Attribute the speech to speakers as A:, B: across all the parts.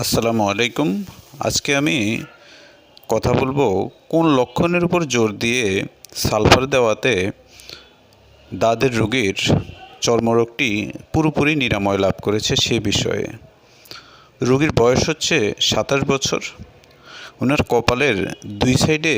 A: আসসালামু আলাইকুম। আজকে আমি কথা বলব কোন লক্ষণের উপর জোর দিয়ে সালফার দেওয়াতে দাঁতের রোগীর চর্মরোগটি পুরোপুরি নিরাময় লাভ করেছে সে বিষয়ে। রোগীর বয়স হচ্ছে সাতাশ বছর। ওনার কপালের দুই সাইডে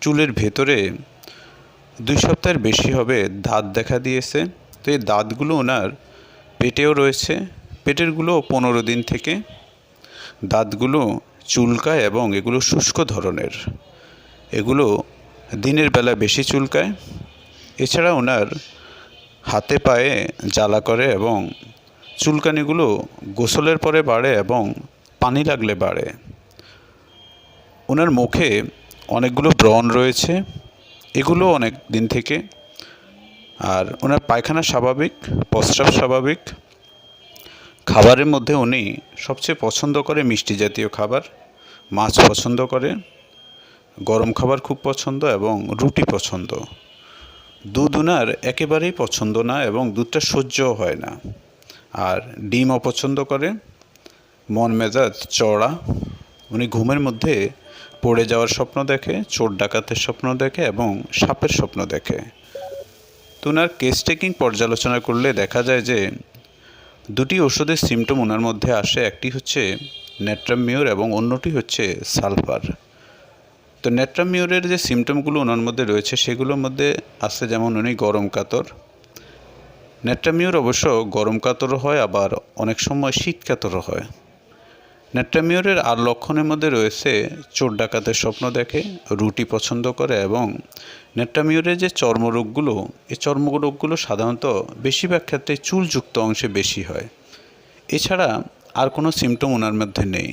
A: চুলের ভেতরে দুই সপ্তাহের বেশি হবে দাঁত দেখা দিয়েছে। তো এই দাঁতগুলো ওনার পেটেও রয়েছে। পেটেরগুলো পনেরো দিন থেকে দাঁতগুলো চুলকায় এবং এগুলো শুষ্ক ধরনের। এগুলো দিনের বেলা বেশি চুলকায়। এছাড়া ওনার হাতে পায়ে জ্বালা করে এবং চুলকানিগুলো গোসলের পরে বাড়ে এবং পানি লাগলে বাড়ে। ওনার মুখে অনেকগুলো ব্রণ রয়েছে। এগুলো অনেক দিন থেকে। আর ওনার পায়খানা স্বাভাবিক, প্রস্রাব স্বাভাবিক। খাবারের মধ্যে উনি সবচেয়ে পছন্দ করে মিষ্টি জাতীয় খাবার, মাছ পছন্দ করে, গরম খাবার খুব পছন্দ এবং রুটি পছন্দ। দুধ উনার একেবারেই পছন্দ না এবং দুধটা সহ্যও হয় না। আর ডিম অপছন্দ করে, মন মেজাজ চড়া উনি ঘুমের মধ্যে পড়ে যাওয়ার স্বপ্ন দেখে, চোর ডাকাতের স্বপ্ন দেখে এবং সাপের স্বপ্ন দেখে। তো ওনার কেস টেকিং পর্যালোচনা করলে দেখা যায় যে দুটি ওষুধের সিমটম ওনার মধ্যে আসে, একটি হচ্ছে নেট্রামিউর এবং অন্যটি হচ্ছে সালফার। তো নেট্রামিউরের যে সিমটমগুলো ওনার মধ্যে রয়েছে, সেগুলোর মধ্যে আসে যেমন উনি গরম কাতর। নেট্রামিউর অবশ্য গরম কাতরও হয়, আবার অনেক সময় শীত কাতরও হয়। নেট্রামিউরের আর লক্ষণের মধ্যে রয়েছে চোর ডাকাতের স্বপ্ন দেখে, রুটি পছন্দ করে এবং নেট্রামিউরের যে চর্মরোগগুলো, এই চর্মরোগগুলো সাধারণত বেশিরভাগ ক্ষেত্রে চুলযুক্ত অংশে বেশি হয়। এছাড়া আর কোনো সিমটম ওনার মধ্যে নেই।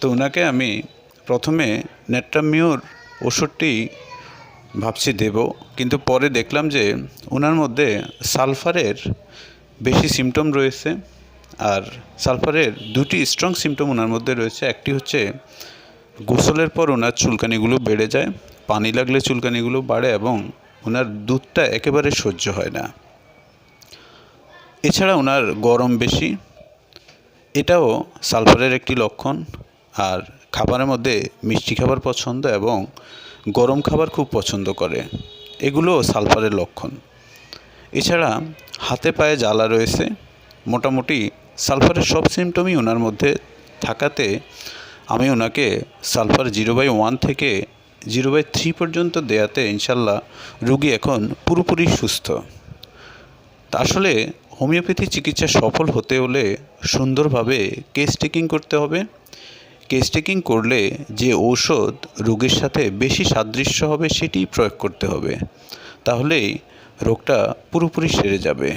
A: তো ওনাকে আমি প্রথমে নেট্রামিউর ওষুধটি ভাবছি দেব, কিন্তু পরে দেখলাম যে ওনার মধ্যে সালফারের বেশি সিমটম রয়েছে। সালফারের দুটি স্ট্রং সিমটম ওনার মধ্যে রয়েছে। একটি হচ্ছে গোসলের পর ওনার চুলকানিগুলো বেড়ে যায়, পানি লাগলে চুলকানিগুলো বাড়ে এবং ওনার দুধটা একেবারে সহ্য হয় না। এছাড়া ওনার গরম বেশি, এটাও সালফারের একটি লক্ষণ। আর খাবারের মধ্যে মিষ্টি খাবার পছন্দ এবং গরম খাবার খুব পছন্দ করে, এগুলো সালফারের লক্ষণ। এছাড়া হাতে পায়ে জ্বালা রয়েছে মোটামুটি সালফারের সব সিমটমই ওনার মধ্যে থাকাতে আমি ওনাকে সালফার জিরো বাই ওয়ান থেকে জিরো বাই থ্রি পর্যন্ত দেয়াতে ইনশাল্লাহ রুগী এখন পুরোপুরি সুস্থ। আসলে হোমিওপ্যাথি চিকিৎসা সফল হতে হলে সুন্দরভাবে কেস টেকিং করতে হবে। কেস টেকিং করলে যে ঔষধ রোগীর সাথে বেশি সাদৃশ্য হবে সেটি প্রয়োগ করতে হবে। তাহলেই রোগটা পুরোপুরি সেরে যাবে।